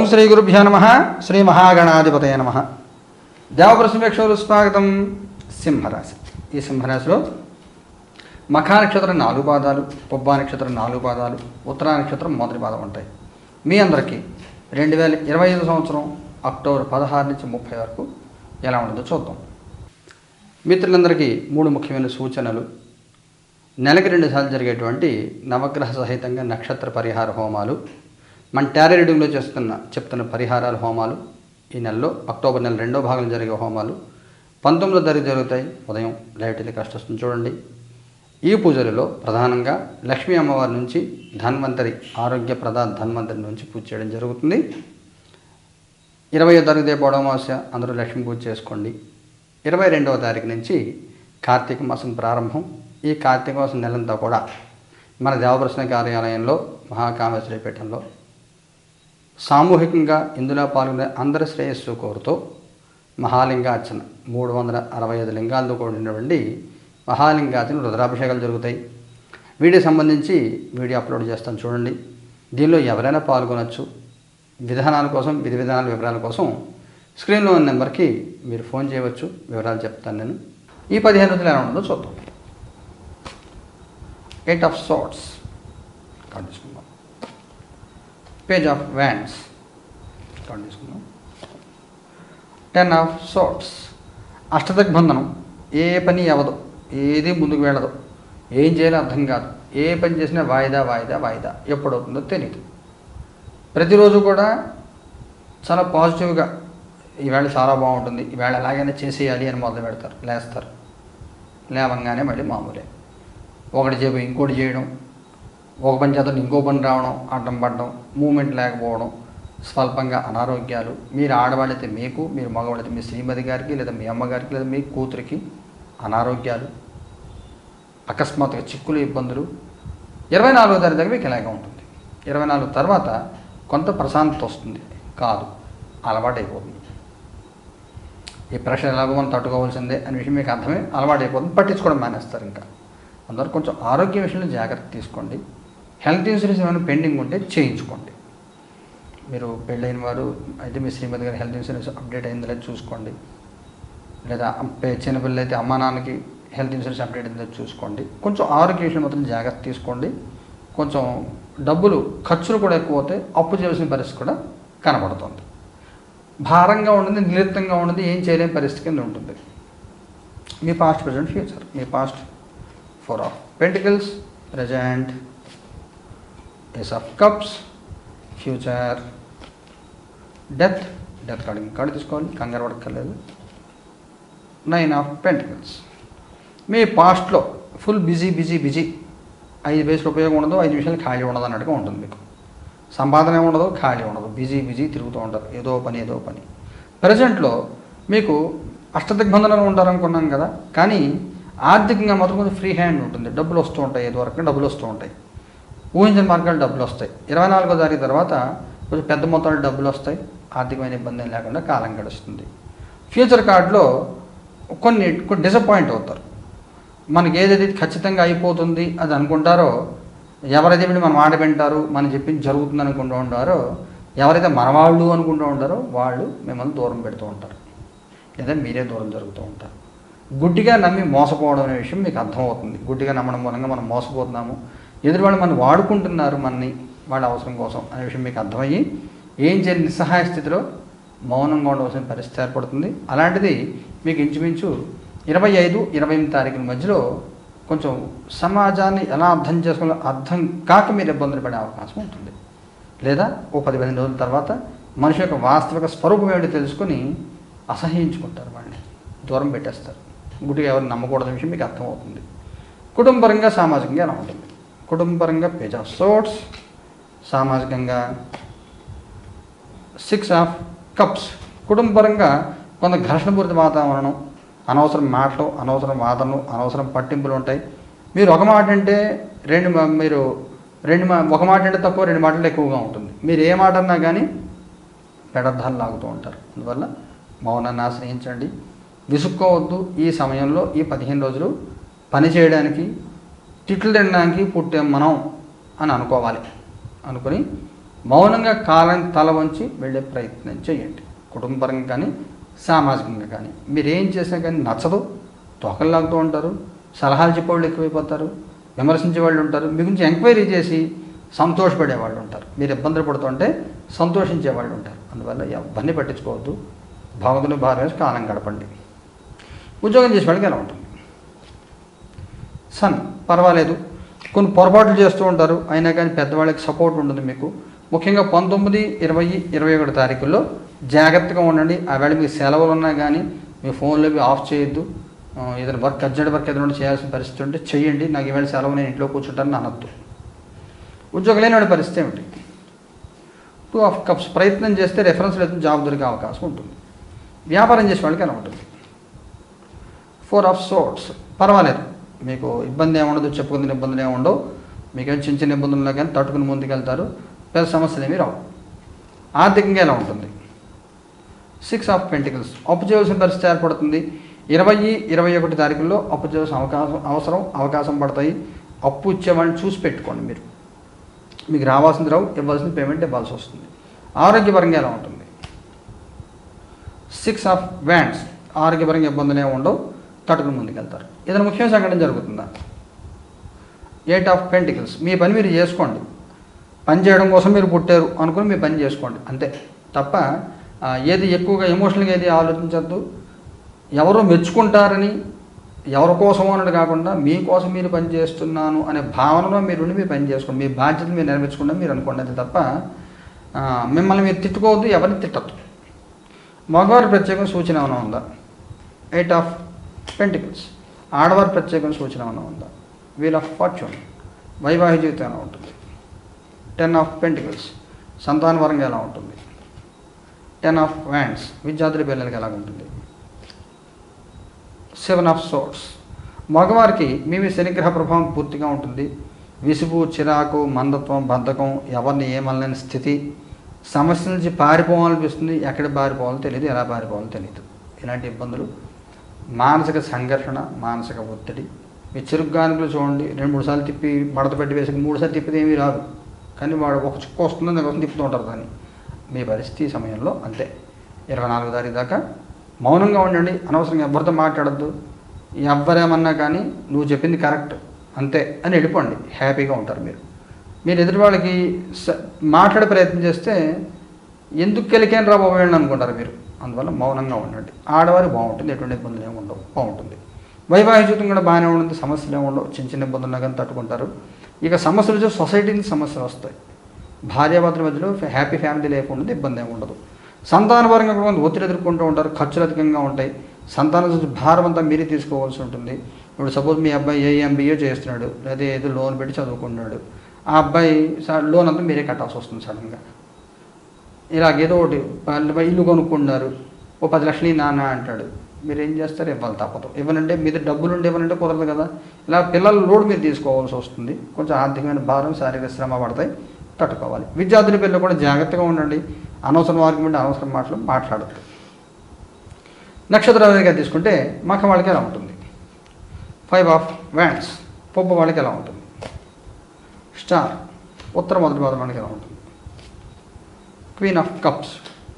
ఓం శ్రీ గురుభ్యో నమ. శ్రీ మహాగణాధిపతయ నమ. దేవప్రసమేక్షలు స్వాగతం. సింహరాశి. ఈ సింహరాశిలో మఖా నక్షత్రం నాలుగు పాదాలు పుబ్బా నక్షత్రం నాలుగు పాదాలు ఉత్తరా నక్షత్రం మొదటి పాదం ఉంటాయి. మీ అందరికీ రెండు వేల ఇరవై ఐదు సంవత్సరం అక్టోబర్ పదహారు నుంచి ముప్పై వరకు ఎలా ఉంటుందో చూద్దాం. మిత్రులందరికీ మూడు ముఖ్యమైన సూచనలు. నెలకి రెండు సార్లు జరిగేటువంటి నవగ్రహ సహితంగా నక్షత్ర పరిహార హోమాలు. మన టారీ రీడింగ్లో చేస్తున్న చెప్తున్న పరిహారాల హోమాలు ఈ నెలలో అక్టోబర్ నెల రెండో భాగంలో జరిగే హోమాలు పంతొమ్మిదో తారీఖు జరుగుతాయి. ఉదయం లైవ్ టెలికాస్ట్ వస్తుంది చూడండి. ఈ పూజలలో ప్రధానంగా లక్ష్మీ అమ్మవారి నుంచి ధన్వంతరి ఆరోగ్య ప్రదా ధన్వంతరి నుంచి పూజ చేయడం జరుగుతుంది. ఇరవయో తారీఖు రేపు అమావాస్య అందరూ లక్ష్మీ పూజ చేసుకోండి. ఇరవై రెండవ తారీఖు నుంచి కార్తీక మాసం ప్రారంభం. ఈ కార్తీక మాసం నెలంతా కూడా మన దేవప్రశ్న కార్యాలయంలో మహాకామేశ్వరి పీఠంలో సామూహికంగా ఇందులో పాల్గొనే అందరి శ్రేయస్సు కోరుతూ మహాలింగార్చన. మూడు వందల అరవై ఐదు లింగాలతో కూడినటువంటి మహాలింగార్చన రుద్రాభిషేకాలు జరుగుతాయి. వీడియో సంబంధించి వీడియో అప్లోడ్ చేస్తాను చూడండి. దీనిలో ఎవరైనా పాల్గొనవచ్చు విధానాల కోసం విధి విధానాల వివరాల కోసం స్క్రీన్లో ఉన్న నెంబర్కి మీరు ఫోన్ చేయవచ్చు. వివరాలు చెప్తాను నేను. ఈ పదిహేను రోజులు ఎలా ఉండదో చూద్దాం. Eight of swords card page of wands ten of swords అష్టదిగ్బంధనం ఏ పని అవ్వదు. ఏది ముందుకు వెళ్ళదు. ఏం చేయాలో అర్థం కాదు. ఏ పని చేసినా వాయిదా వాయిదా వాయిదా. ఎప్పుడవుతుందో తెలియదు ప్రతిరోజు కూడా చాలా పాజిటివ్గా ఈవేళ చాలా బాగుంటుంది. ఈవేళ ఎలాగైనా చేసేయాలి అని మొదలు పెడతారు. లేస్తారు. లేవంగానే మళ్ళీ మామూలే. ఒకటి చేపు ఇంకోటి చేయడం. ఒక పని చేత ఇంకో పని రావడం అడ్డం పడడం మూమెంట్ లేకపోవడం స్వల్పంగా అనారోగ్యాలు. మీరు ఆడవాళ్ళైతే మీకు మీరు మగవాళ్ళైతే మీ శ్రీమతి గారికి లేదా మీ అమ్మగారికి లేదా మీ కూతురికి అనారోగ్యాలు అకస్మాత్తుగా చిక్కులు ఇబ్బందులు. ఇరవై నాలుగో తారీఖు దగ్గర మీకు ఇలాగే ఉంటుంది. ఇరవై నాలుగు తర్వాత కొంత ప్రశాంతత వస్తుంది. కాదు అలవాటైపోతుంది. ఈ ప్రెషర్ ఎలాగో మనం తట్టుకోవాల్సిందే అనే విషయం మీకు అర్థమే అలవాటు అయిపోతుంది పట్టించుకోవడం మానేస్తారు ఇంకా. అందరూ కొంచెం ఆరోగ్య విషయంలో జాగ్రత్త తీసుకోండి. హెల్త్ ఇన్సూరెన్స్ ఏమైనా పెండింగ్ ఉంటే చేయించుకోండి. మీరు పెళ్ళైన వారు అయితే మీ శ్రీమతి గారి హెల్త్ ఇన్సూరెన్స్ అప్డేట్ అయిందో లేదో చూసుకోండి. లేదా పే- చిన్నపిల్లలు అయితే అమ్మా నాన్నకి హెల్త్ ఇన్సూరెన్స్ అప్డేట్ అయిందో చూసుకోండి. కొంచెం ఆరోగ్య విషయంలో మాత్రం జాగ్రత్త తీసుకోండి. కొంచెం డబ్బులు ఖర్చులు కూడా ఎక్కువ అవుతాయి అప్పు చేయాల్సిన పరిస్థితి కూడా కనబడుతుంది. భారంగా ఉంటుంది నిలిప్తంగా ఉండదు ఏం చేయలేని పరిస్థితి కింద ఉంటుంది. మీ past present future me past four of pentacles present ace of cups future death death card card తీసుకోవాలి కంగారు పడక్కర్లేదు. నైన్ ఆఫ్ పెంటికల్స్ మీ పాస్ట్లో ఫుల్ బిజీ బిజీ బిజీ ఐదు పైసలు ఉపయోగం ఉండదు ఐదు నిమిషాలు ఖాళీ ఉండదు అన్నట్టుగా ఉంటుంది మీకు. సంపాదన ఉండదు ఖాళీ ఉండదు. బిజీ బిజీ తిరుగుతూ ఉంటారు. ఏదో పని ఏదో పని. ప్రజెంట్లో మీకు అష్టదిగ్బంధనలు ఉంటారనుకున్నాం కదా కానీ ఆర్థికంగా మాత్రం కొంచెం ఫ్రీ హ్యాండ్ ఉంటుంది. డబ్బులు వస్తూ ఉంటాయి ఏదో వరకు డబ్బులు వస్తూ ఉంటాయి. ఊహించిన మార్గాలు డబ్బులు వస్తాయి. ఇరవై నాలుగో తారీఖు తర్వాత కొంచెం పెద్ద మొత్తంలో డబ్బులు వస్తాయి. ఆర్థికమైన ఇబ్బంది లేకుండా కాలం గడుస్తుంది. ఫ్యూచర్ కార్డులో కొన్ని కొన్ని డిసప్పాయింట్ అవుతారు. మనకి ఏదైతే ఖచ్చితంగా అయిపోతుంది అది అనుకుంటారో ఎవరైతే వీళ్ళు మన మాట వింటారు మనం చెప్పింది జరుగుతుంది అనుకుంటూ ఉంటారో ఎవరైతే మనవాళ్ళు అనుకుంటూ ఉంటారో వాళ్ళు మిమ్మల్ని దూరం పెడుతూ ఉంటారు. లేదా మీరే దూరం జరుగుతూ ఉంటారు. గుడ్డిగా నమ్మి మోసపోవడం అనే విషయం మీకు అర్థమవుతుంది. గుడ్డిగా నమ్మడం మూలంగా మనం మోసపోతున్నాము. ఎదురు వాళ్ళు మనం వాడుకుంటున్నారు మనని వాళ్ళ అవసరం కోసం అనే విషయం మీకు అర్థమయ్యి ఏం చేయని నిస్సహాయ స్థితిలో మౌనంగా ఉండవలసిన పరిస్థితి ఏర్పడుతుంది. అలాంటిది మీకు ఇంచుమించు ఇరవై ఐదు ఇరవై ఎనిమిది తారీఖుల మధ్యలో కొంచెం సమాజాన్ని ఎలా అర్థం చేసుకోవాలో అర్థం కాక మీరు ఇబ్బందులు పడే అవకాశం ఉంటుంది. లేదా ఓ పది పదిహేను రోజుల తర్వాత మనిషి యొక్క వాస్తవిక స్వరూపం ఏమిటి తెలుసుకొని అసహ్యించుకుంటారు వాళ్ళని. దూరం పెట్టేస్తారు. గుడికి ఎవరు నమ్మకూడదనే విషయం మీకు అర్థమవుతుంది. కుటుంబరంగా సామాజికంగా ఎలా ఉంటుంది? కుటుంబపరంగా పేజ్ ఆఫ్ సోట్స్ సామాజికంగా సిక్స్ ఆఫ్ కప్స్. కుటుంబపరంగా కొంత ఘర్షణపూరిత వాతావరణం అనవసరం మాటలు అనవసరం వాదనలు అనవసరం పట్టింపులు ఉంటాయి. మీరు ఒక మాట అంటే రెండు మా- మీరు రెండు మా ఒక మాట అంటే తక్కువ రెండు మాటలు ఎక్కువగా ఉంటుంది. మీరు ఏ మాట అన్నా కానీ పెడర్థాలు లాగుతూ ఉంటారు. అందువల్ల మౌనాన్ని ఆశ్రయించండి. విసుక్కోవద్దు ఈ సమయంలో ఈ పదిహేను రోజులు పని చేయడానికి తిట్లు తినడానికి పుట్టాం మనం అని అనుకోవాలి. అనుకుని మౌనంగా కాలం తల వంచి వెళ్ళే ప్రయత్నం చేయండి. కుటుంబపరంగా కానీ సామాజికంగా కానీ. మీరు ఏం చేసినా కానీ నచ్చదు. తోకల్లాగుతూ ఉంటారు. సలహాలు చెప్పేవాళ్ళు ఎక్కువైపోతారు. విమర్శించే వాళ్ళు ఉంటారు. మీ గురించి ఎంక్వైరీ చేసి సంతోషపడే వాళ్ళు ఉంటారు. మీరు ఇబ్బందులు పడుతుంటే సంతోషించే వాళ్ళు ఉంటారు. అందువల్ల ఎవరిని పట్టించుకోవద్దు. భగవంతుని భారం కాలం గడపండి. ఉద్యోగం చేసే వాళ్ళకి ఎలా ఉంటుంది? సన్ పర్వాలేదు. కొన్ని పొరపాట్లు చేస్తూ ఉంటారు. అయినా కానీ పెద్దవాళ్ళకి సపోర్ట్ ఉంటుంది మీకు. ముఖ్యంగా పంతొమ్మిది ఇరవై ఇరవై ఒకటి తారీఖుల్లో జాగ్రత్తగా ఉండండి. ఆ వేళ మీకు సెలవులు ఉన్నా కానీ మీ ఫోన్లో ఆఫ్ చేయొద్దు. ఏదైనా వర్క్ అర్జెంట్ వర్క్ ఏదైనా చేయాల్సిన పరిస్థితి ఉంటే చేయండి. నాకు ఈవేళ సెలవు నేను ఇంట్లో కూర్చుంటాను అనొద్దు. ఉద్యోగం లేని వాడి పరిస్థితి ఏమిటి? టూ ఆఫ్ కప్స్ ప్రయత్నం చేస్తే రెఫరెన్స్ లేదు జాబ్ దొరికే అవకాశం ఉంటుంది. వ్యాపారం చేసే వాళ్ళకి అలా ఉంటుంది. ఫోర్ ఆఫ్ సోర్ట్స్ పర్వాలేదు. మీకు ఇబ్బంది ఏముండదు చెప్పుకునే ఇబ్బందులు ఏముండవు. ఉండవు మీకేం చిన్న చిన్న ఇబ్బందులు కానీ తట్టుకుని ముందుకెళ్తారు. పెద్ద సమస్యలు ఏమీ రావు. ఆర్థికంగా ఎలా ఉంటుంది? సిక్స్ ఆఫ్ పెంటికల్స్ అప్పు చేయవలసిన పరిస్థితి ఏర్పడుతుంది. ఇరవై ఇరవై ఒకటి తారీఖుల్లో అప్పు చేయవలసిన అవకాశం అవసరం అవకాశం పడతాయి. అప్పు ఇచ్చేవాళ్ళని చూసి పెట్టుకోండి మీరు. మీకు రావాల్సింది రావు ఇవ్వాల్సిన పేమెంట్ ఇవ్వాల్సి వస్తుంది. ఆరోగ్యపరంగా ఎలా ఉంటుంది? సిక్స్ ఆఫ్ వ్యాండ్స్ ఆరోగ్యపరంగా ఇబ్బందులు ఏమి ఉండవు. తట్టుకుని ముందుకెళ్తారు ఏదైనా ముఖ్యమైన సంఘటన జరుగుతుందా? ఎయిట్ ఆఫ్ పెంటికల్స్ మీ పని మీరు చేసుకోండి. పని చేయడం కోసం మీరు పుట్టారు అనుకుని మీ పని చేసుకోండి. అంతే. తప్ప ఏది ఎక్కువగా ఎమోషనల్గా ఏది ఆలోచించద్దు. ఎవరు మెచ్చుకుంటారని ఎవరి కోసం అన్నది కాకుండా మీకోసం మీరు పని చేస్తున్నాను అనే భావనలో మీరు ఉండి మీరు పని చేసుకోండి. మీ బాధ్యతలు మీరు నెరవేర్చుకుంటే మీరు అనుకోండి. అంతే తప్ప మిమ్మల్ని మీరు తిట్టుకోవద్దు ఎవరిని తిట్టద్దు. మగవారి ప్రత్యేకం సూచన ఏమైనా ఉందా? ఎయిట్ ఆఫ్ పెంటికల్స్ ఆడవారి ప్రత్యేకం సూచన ఏమైనా ఉందా? వీల్ ఆఫ్ ఫార్చ్యూన్ వైవాహిక జీవితం ఎలా ఉంటుంది? టెన్ ఆఫ్ పెంటికల్స్ సంతానపరంగా ఎలా ఉంటుంది? టెన్ ఆఫ్ వ్యాండ్స్ విద్యార్థుల పిల్లలకి ఎలా ఉంటుంది? సెవెన్ ఆఫ్ సోర్ట్స్ మగవారికి మీ మీ శనిగ్రహ ప్రభావం పూర్తిగా ఉంటుంది. విసుగు చిరాకు మందత్వం బద్ధకం ఎవరిని ఏమనలేని స్థితి. సమస్య నుంచి పారిపోవాలనిపిస్తుంది. ఎక్కడ పారిపోవాలో తెలియదు ఎలా పారిపోవాలో తెలియదు ఇలాంటి ఇబ్బందులు మానసిక సంఘర్షణ మానసిక ఒత్తిడి. మీ చిరుగ్గానుకులు చూడండి రెండు మూడు సార్లు తిప్పి మడత పెట్టి వేసుకుని మూడు సార్లు తిప్పితే ఏమీ రాదు. కానీ వాడు ఒక చుక్క వస్తుందని దానికోసం తిప్పుతూ ఉంటారు దాన్ని. మీ పరిస్థితి సమయంలో అంతే. ఇరవై నాలుగో తారీఖు దాకా మౌనంగా ఉండండి అనవసరంగా ఎవరితో మాట్లాడద్దు. ఎవరేమన్నా కానీ నువ్వు చెప్పింది కరెక్ట్ అంతే అని వెళ్ళిపోండి. హ్యాపీగా ఉంటారు మీరు. మీరు ఎదుటి వాళ్ళకి స- మాట్లాడే ప్రయత్నం చేస్తే ఎందుకు కెలికేం రా బాబు అనుకుంటారు మీరు? అందువల్ల మౌనంగా ఉండండి. ఆడవారి బాగుంటుంది ఎటువంటి ఇబ్బందులు ఏమి ఉండవు బాగుంటుంది. వైవాహిక జీవితం కూడా బాగానే ఉంటుంది సమస్యలు ఏమి ఉండవు చిన్న చిన్న ఇబ్బందులు కానీ తట్టుకుంటారు. ఇక సమస్యలు వచ్చి సొసైటీకి సమస్యలు వస్తాయి. భార్యాభర్తల మధ్యలో హ్యాపీ ఫ్యామిలీ లైఫ్ ఉండదు ఇబ్బంది ఏమి ఉండదు. సంతానపరంగా కూడా కొంత ఒత్తిడి ఎదుర్కొంటూ ఉంటారు ఖర్చులు అధికంగా ఉంటాయి. సంతానం నుంచి భారం అంతా మీరే తీసుకోవాల్సి ఉంటుంది. ఇప్పుడు సపోజ్ మీ అబ్బాయి ఏ ఎంబీఏ చేస్తున్నాడు లేదా ఏదో లోన్ పెట్టి చదువుకున్నాడు ఆ అబ్బాయి లోన్ అంతా మీరే కట్టాల్సి వస్తుంది సడన్గా ఇలాగేదో ఒకటి వాళ్ళు ఇల్లు కొనుక్కున్నారు ఓ పది లక్షలు నాన్న అంటాడు. మీరు ఏం చేస్తారు? ఇవ్వాలి తప్పదు. ఇవ్వనంటే మీద డబ్బులు ఉండి ఇవ్వనంటే కుదరదు కదా. ఇలా పిల్లల లోడ్ మీరు తీసుకోవాల్సి వస్తుంది. కొంచెం ఆర్థికమైన భారం శారీరక శ్రమ పడతాయి. తట్టుకోవాలి. విద్యార్థుల పిల్లలు కూడా జాగ్రత్తగా ఉండండి. అనవసరం ఆర్గ్యుమెంట్ అనవసరం మాటలు మాట్లాడద్దు. నక్షత్రాలుగా తీసుకుంటే మఖ వాళ్ళకి ఎలా ఉంటుంది? ఫైవ్ ఆఫ్ వ్యాండ్స్ పొబ్బ వాళ్ళకి ఎలా ఉంటుంది? స్టార్ ఉత్తర మొదటి పాదం వాళ్ళకి ఎలా ఉంటుంది? క్వీన్ ఆఫ్ కప్స్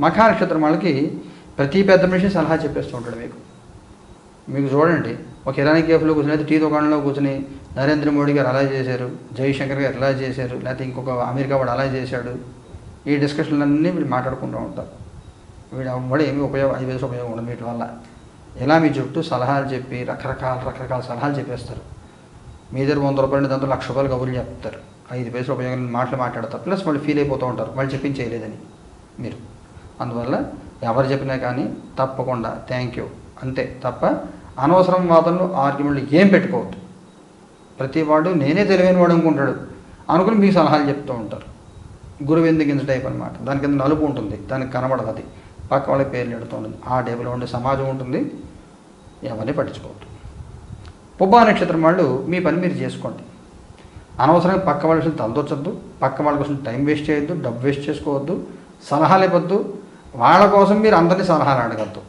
మఖా నక్షత్రం వాళ్ళకి ప్రతి పెద్ద మనిషి సలహా చెప్పేస్తూ ఉంటాడు మీకు. మీకు చూడండి. ఒక ఇరానీ కేఫ్లో కూర్చుని అయితే టీ దుకాణంలో కూర్చుని నరేంద్ర మోడీ గారు అలా చేశారు జయశంకర్ గారు ఎలా చేశారు లేకపోతే ఇంకొక అమెరికా వాడు అలా చేశాడు. ఈ డిస్కషన్లన్నీ వీళ్ళు మాట్లాడుకుంటూ ఉంటారు. వీడు అవ్వడం ఏమీ ఉపయోగం అది వేసి ఉపయోగం ఉండదు వీటి వల్ల. ఇలా మీ చుట్టూ సలహాలు చెప్పి రకరకాల రకరకాల సలహాలు చెప్పేస్తారు. మీ దగ్గర వంద రూపాయలు దాంతో లక్ష రూపాయలు కబుర్లు చెప్తారు. ఐదు పైసలు ఉపయోగం మాటలు మాట్లాడతారు. ప్లస్ వాళ్ళు ఫీల్ అయిపోతూ ఉంటారు. వాళ్ళు చెప్పింది చేయలేదని మీరు. అందువల్ల ఎవరు చెప్పినా కానీ తప్పకుండా థ్యాంక్ యూ అంతే తప్ప అనవసరం వాదనలు ఆర్గ్యుమెంట్లు ఏం పెట్టుకోవద్దు. ప్రతి వాడు నేనే తెలివైన వాడు అనుకుంటాడు. అనుకుని మీకు సలహాలు చెప్తూ ఉంటారు. గురువు ఎందుకు ఇంత టైప్ అనమాట దాని కింద నలుపు ఉంటుంది. దానికి కనబడదు అది. పక్క వాళ్ళ పేర్లు ఎడుతూ ఉంటుంది. ఆ టైపులో ఉండే సమాజం ఉంటుంది. ఎవరిని పట్టించుకోవద్దు. పుబ్బా నక్షత్రం వాళ్ళు మీ పని మీరు చేసుకోండి. అనవసరంగా పక్క వాళ్ళ విషయం తలదొచ్చద్దు పక్క వాళ్ళ కోసం టైం వేస్ట్ చేయొద్దు డబ్బు వేస్ట్ చేసుకోవద్దు సలహాలు ఇవ్వద్దు వాళ్ళ కోసం మీరు అందరినీ సలహాలు అడగద్దు.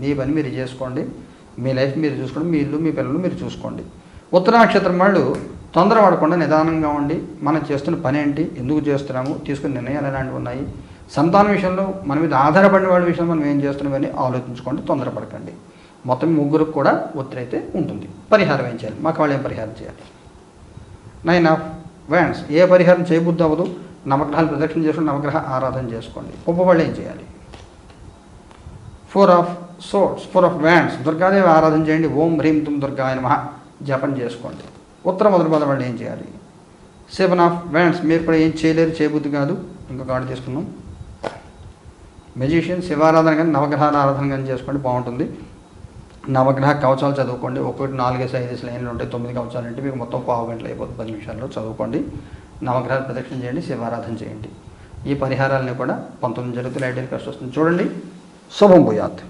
మీ పని మీరు చేసుకోండి మీ లైఫ్ మీరు చూసుకోండి మీ ఇల్లు మీ పిల్లలు మీరు చూసుకోండి. ఉత్తర నక్షత్రం వాళ్ళు తొందర పడకుండా నిదానంగా ఉండి మనం చేస్తున్న పని ఏంటి ఎందుకు చేస్తున్నాము తీసుకున్న నిర్ణయాలు ఎలాంటివి ఉన్నాయి సంతానం విషయంలో మన మీద ఆధారపడిన వాళ్ళ విషయంలో మనం ఏం చేస్తున్నామని ఆలోచించుకోండి తొందరపడకండి. మొత్తం ముగ్గురికి కూడా ఒత్తిడి అయితే ఉంటుంది. పరిహారం ఏం చేయాలి? మాకు వాళ్ళు ఏం పరిహారం చేయాలి? Nine of wands. ఏ పరిహారం చేయబుద్ధి అవ్వదు నవగ్రహాలు ప్రదక్షిణ చేసుకుని నవగ్రహ ఆరాధన చేసుకోండి. ఉపవాళ్ళు ఏం చేయాలి? Four of swords four of wands Durgadevi ఆరాధన చేయండి. ఓం హ్రీం తుమ్ దుర్గాయ మహా జపం చేసుకోండి. ఉత్తర మొదటి పద వాళ్ళు ఏం చేయాలి? సెవెన్ ఆఫ్ వ్యాన్స్ మీరు కూడా ఏం చేయలేరు చేయబుద్ధి కాదు. ఇంకొక ఆర్డర్ తీసుకుందాం. మెజిషియన్ శివారాధన కానీ నవగ్రహాల ఆరాధన కానీ చేసుకోండి. బాగుంటుంది. నవగ్రహ కవచాలు చదువుకోండి. ఒకటి నాలుగేసి ఐదేసి లైన్లు ఉంటాయి. తొమ్మిది కవచాలు అంటే మీకు మొత్తం పావు గంటలు అయిపోతుంది. పది నిమిషాల్లో చదువుకోండి. నవగ్రహాలు ప్రదక్షిణ చేయండి. శివారాధన చేయండి. ఈ పరిహారాలని కూడా పంతొమ్మిది జరుగుతుంది ఐడియల్ కష్టం వస్తుంది. చూడండి. శుభం పోయాత్